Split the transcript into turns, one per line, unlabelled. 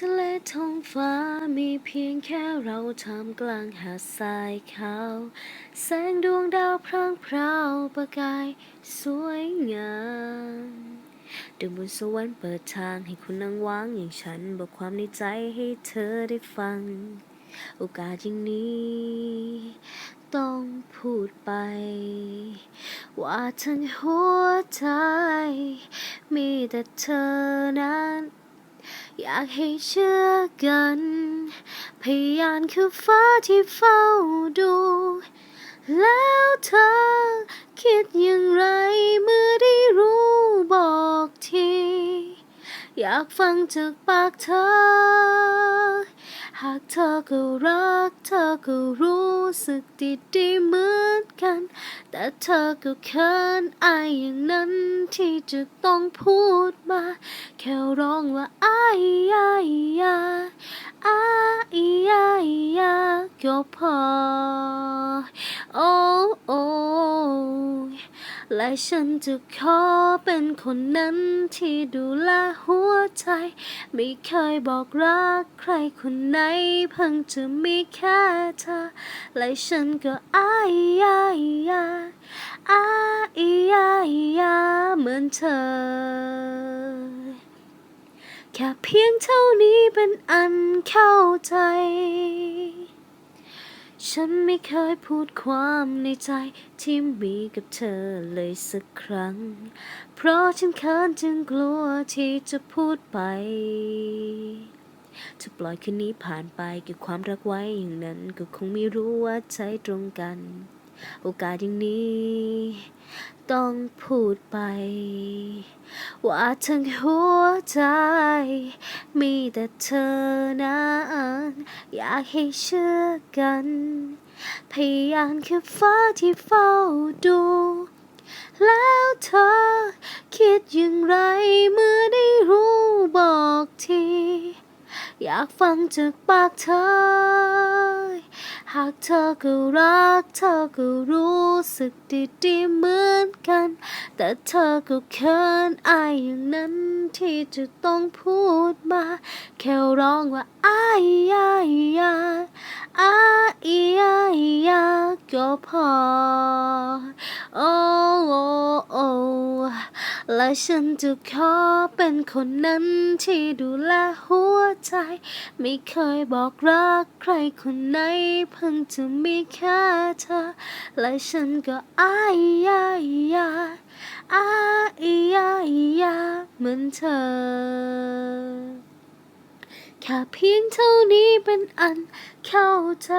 ทะเลท้องฟ้ามีเพียงแค่เราท่ามกลางหาดทรายขาว แสงดวงดาวพร่างพราวประกายสวยงามดวงบนสวรรค์เปิดทางให้คุณนั่งว้างอย่างฉัน บอกความในใจให้เธอได้ฟัง โอกาสอย่างนี้ ต้องพูดไป ว่าทั้งหัวใจ มีแต่เธอนั้น อยากให้เชื่อกัน พยานคือฟ้าที่เฝ้าดู แล้วเธอากฟังจากปากเธอ หากเธอก็รัก เธอก็รู้สึกดีๆเหมือนกัน แต่เธอก็เขินอายอย่างนั้นที่จะต้องพูดมา แค่ร้องว่าอายยายยาอายยายยาก็พอ และฉันจะขอเป็นคนนั้นที่ดูแลหัวใจ ไม่เคยบอกรักใครคนไหน เพิ่งจะมีแค่เธอ และฉันก็อายยายาอายยายยาเหมือนเธอแค่เพียงเท่านี้เป็นอันเข้าใจ ฉันไม่เคยพูดความในใจที่มีกับเธอเลยสักครั้ง เพราะฉันเขินจึงกลัวที่จะพูดไป จะปล่อยคืนนี้ผ่านไปเก็บความรักไว้อย่างนั้น ก็คงไม่รู้ว่าใจตรงกัน โอกาสอย่างนี้ ต้องพูดไป ว่าทั้งหัวใจ มีแต่เธอนั้นอยากให้เชื่อกันพยานคือฟ้าที่เฝ้าดู แล้วเธอคิดอย่างไรเมื่อได้รู้บอกที อยากฟังจากปากเธอ หากเธอก็รัก เธอก็รู้สึกดีๆเหมือนกัน แต่เธอก็เขินอายอย่างนั้นที่จะต้องพูดมา แค่ร้องว่าอายยายอา อายยายยาก็พอ โอ้โอ้โอ้และฉันจะขอเป็นคนนั้นที่ดูแลหัวใจ ไม่เคยบอกรักใครคนไหน เพิ่งจะมีแค่เธอ และฉันก็อายยายยาอายยายยาเหมือนเธอ แค่เพียงเท่านี้เป็นอันเข้าใจ